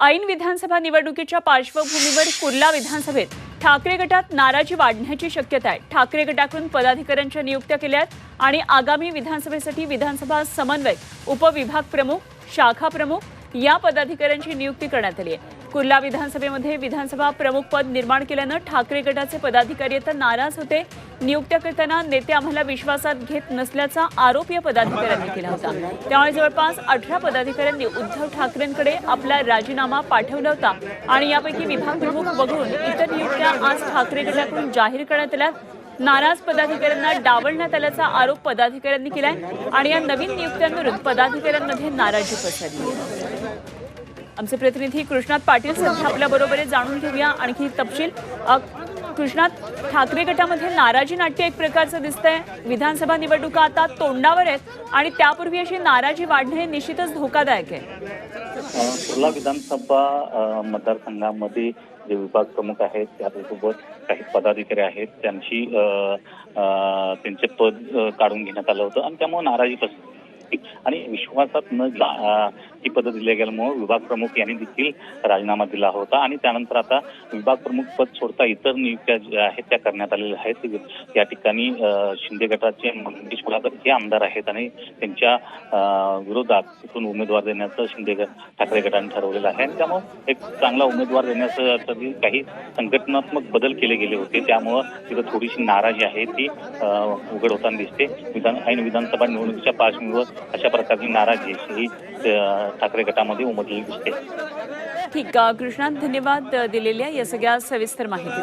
ऐन विधानसभा निवडणुकीच्या पार्श्वभूमीवर कुर्ला विधानसभेत ठाकरे गटात नाराजी वाढण्याची शक्यता आहे. ठाकरे गटाकडून पदाधिकाऱ्यांच्या नियुक्त्या केल्या आहेत आणि आगामी विधानसभेसाठी विधानसभा समन्वयक उपविभाग प्रमुख शाखा प्रमुख या पदाधिकाऱ्यांची नियुक्ती करण्यात आली आहे. कुर्ला विधानसभेमध्ये विधानसभा प्रमुख पद निर्माण केल्यानं ठाकरे गटाचे पदाधिकारी आता नाराज होते. नियुक्त्या करताना नेते आम्हाला विश्वासात घेत नसल्याचा आरोप या पदाधिकाऱ्यांनी केला होता. त्यामुळे जवळपास अठरा पदाधिकाऱ्यांनी उद्धव ठाकरेंकडे आपला राजीनामा पाठवला होता. आणि यापैकी विभाग प्रमुख वगळून इतर नियुक्त्या आज ठाकरे गटाकडून जाहीर करण्यात आल्या. नाराज पदाधिकाऱ्यांना डावलण्यात आल्याचा आरोप पदाधिकाऱ्यांनी केलाय. आणि या नवीन नियुक्त्यांवरून पदाधिकाऱ्यांमध्ये नाराजी पसरली. आमचे प्रतिनिधी कृष्णात पाटील सध्या आपल्या बरोबर जाणून घेऊया. आणखी तपशील. कृष्णात ठाकरे गटामध्ये नाराजी नाट्य एक प्रकारचं दिसतंय. विधानसभा निवडणुका आता तोंडावर आहेत आणि त्यापूर्वी अशी नाराजी वाढणे हे निश्चितच धोकादायक आहे. कुर्ला विधानसभा मतदारसंघामध्ये जे विभाग प्रमुख आहेत त्यासोबत काही पदाधिकारी आहेत त्यांची त्यांचे पद काढून घेण्यात आलं होतं आणि त्यामुळे नाराजी होती आणि विश्वासात न ही पद दिल्या गेल्यामुळे विभाग प्रमुख यांनी देखील राजीनामा दिला होता. आणि त्यानंतर आता विभाग प्रमुख पद सोडता इतर नियुक्त्या ज्या आहेत त्या करण्यात आलेल्या आहेत. या ठिकाणी शिंदे गटाचे मंगेश कुलाकर हे आमदार आहेत आणि त्यांच्या विरोधात तिथून उमेदवार देण्याचं शिंदे ठाकरे गटाने ठरवलेलं आहे. आणि त्यामुळे एक चांगला उमेदवार देण्याचं काही संघटनात्मक बदल केले गेले होते. त्यामुळं तिथं थोडीशी नाराजी आहे. ती उघड होताना दिसते. विधान ऐन विधानसभा निवडणुकीच्या पार्श्वभूमीवर अशा प्रकारची नाराजी ही ठाकरे गटामध्ये उमटलेली दिसते. ठीक कृष्णा धन्यवाद दिलेल्या या सगळ्या सविस्तर माहिती